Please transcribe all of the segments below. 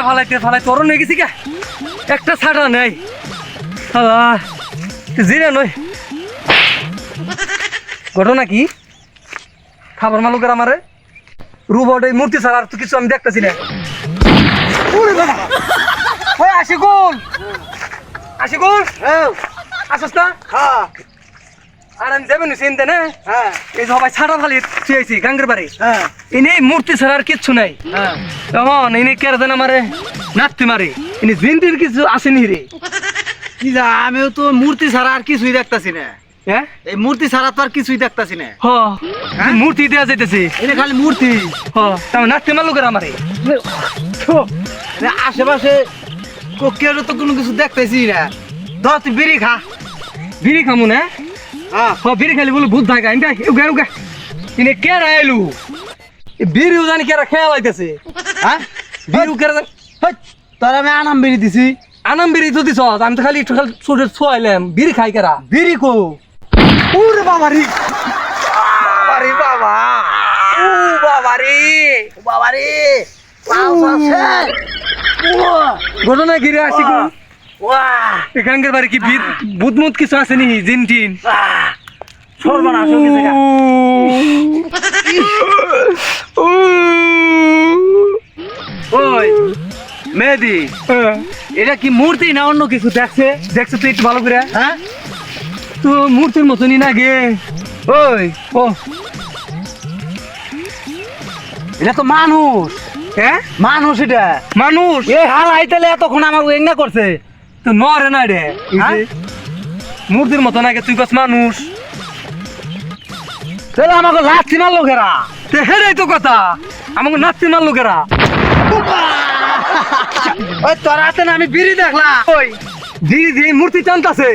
ছাড়া ফালাইতে ফালাইতে অরণ হয়ে গেছি কে একটা ছাড়া নেই। জিরে নয়। ঘটনা কি? খাবার মালুকের আমারে? রুবট এই মূর্তি ছাড়া আর তো কিছু আমি দেখতেছি না। ওরে বাবা! ওই আশিকুল! আশিকুল! আসস না? হ্যাঁ। আর আমি যাবেন চিনতে না? হ্যাঁ। এই সবাই ছাড়া ফালি থুয়েছি গাঙ্গের বাড়ি। হ্যাঁ। ইনি মূর্তি ছাড়া আর কিচ্ছু নাই। হ্যাঁ। তখন ইনি কের দেন আমারে নাচতে মারে। ইনি জিন্দির কিছু আসেনি রে। আমিও তো মূর্তি ছাড়া আর কিছুই দেখতাছি না। হ্যাঁ এই মূর্তি ছাড়া তো আর কিছুই দেখতাছি না। হ। এই মূর্তি দেওয়া যাইতেছে। এটা খালি মূর্তি। হ তার নাচতে মারলো করে আমারে? আশেপাশে কো- কেউ তো কোনো কিছু দেখতেছি না। ধর তুই বিড়ি খা। বিড়ি খামু না? হ্যাঁ। বিড়ি খালি বলে ভূত থাকে আমি উগা উগা। ইনি কে বিড়িও জানি কেরা খেয়াল আইতেছে হ্যাঁ? বিড়িও কেরা জানি তোর আমি আনাম বিড়ি দিছি। আনাম বিড়ি তো দিছ আমি তো খালি একটু খালি ছোট ছোয়াইলাম বিড়ি খাই কেরা? বিড়ি কো? ওরে বাবা রে। বাবারে বাবা। ও বাবা রে। বাবা রে। ঘটনা গিরে আসি ওয়াহ এখানকার বাড়ি কি ভূত মুত কিছু আছে নি জিন টিন? সর্বনাশ হয়ে গেছে। ওই মেহেদি এটা কি মূর্তি না অন্য কিছু? দেখছে দেখছ তুই একটু ভালো করে। হ্যাঁ? তো মূর্তির মতনই না গে। ওই ও। এটা তো মানুষ। হ্যাঁ? মানুষ এটা। মানুষ? এ হাল আইতালে এতক্ষণ আমাকে এঙ্গা করছে। তো নরে না রে হ্যাঁ? মূর্তির মতন আগে তুই কস মানুষ। তাহলে আমাকে লাচ্ছি মার লোকেরা হেরাই তো কথা। আমাকে নাচতে না লোকেরা। ওই তোর হাতে না আমি বিড়ি দেখলাম। ওই ধীরে ধীরে মূর্তি টানতাছে।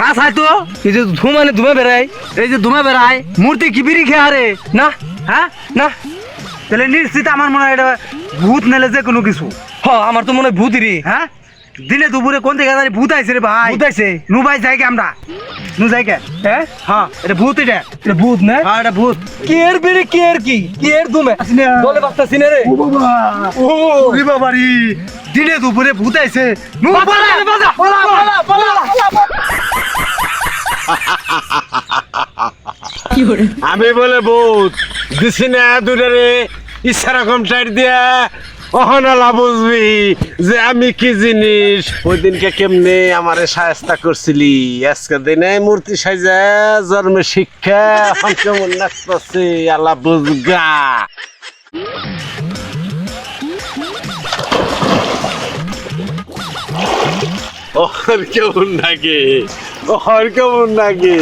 হাস হাই তো, এই যে ধুমানে ধুমে বেড়াই এই যে ধুমে বেড়ায়, মূর্তি কি বিড়ি খেয়ে আরে না হ্যাঁ? না? তাহলে নিশ্চিত আমার মনে হয় এটা ভূত নেলে যে কোনো কিছু। হ, আমার তো মনে হয় ভূতিরি হ্যাঁ? দিনে দুপুরে কোন থেকে জানি ভূত আইছে রে ভাই। ভূত আইছে? নু ভাই যাই কে আমরা। নু যাই কে হ্যাঁ? হ্যাঁ এটা ভূত এটা। এটা ভূত না? হ্যাঁ এটা ভূত। কের বেরে কের কি কের দুমে। দলে বাস্তা সিনে রে। ও বাবা। ও। ওরে বাবা রে। দিনে দুপুরে ভূত আইছে। নু বাবা, বাবা, পালা পালা পালা আমি বলে বহুত দিছি না রে। ইচ্ছা রকম টাইট দিয়া অহনালা বুঝবি যে আমি কি জিনিস? ওই দিনকে কেমনে আমারে সায়স্তা করছিলি? আজকে দিনে মূর্তি সাজা, জন্মে শিক্ষা এখন কেমন লাগতেছে আল্লাহ বুঝগা। অহন কেমন লাগে অহন কেমন লাগে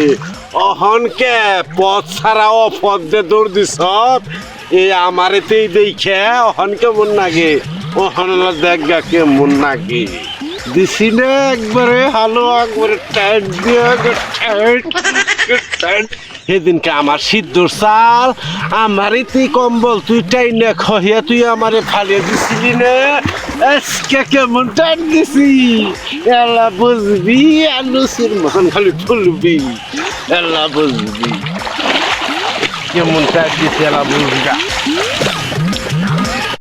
অহনকে পথ ছাড়া অপথ দে দৌড় দিছ? এই আমারে তেই দেখে অহন কেমন লাগে অহন দেখা কেমন লাগে দিছি না একবারে হালো একবারে টাইট দিয়ে টাইট টাইট সেদিনকে আমার সিদ্ধর চাল আমারই তুই কম্বল তুই টাই না খহিয়া তুই আমারে ফালিয়ে দিছিলি না। আজকে কেমন টাইট দিছি? এলা বুঝবি আলুসির মতন খালি তুলবি এলা বুঝবি কেমন টাইট দিছি এলা বুঝবি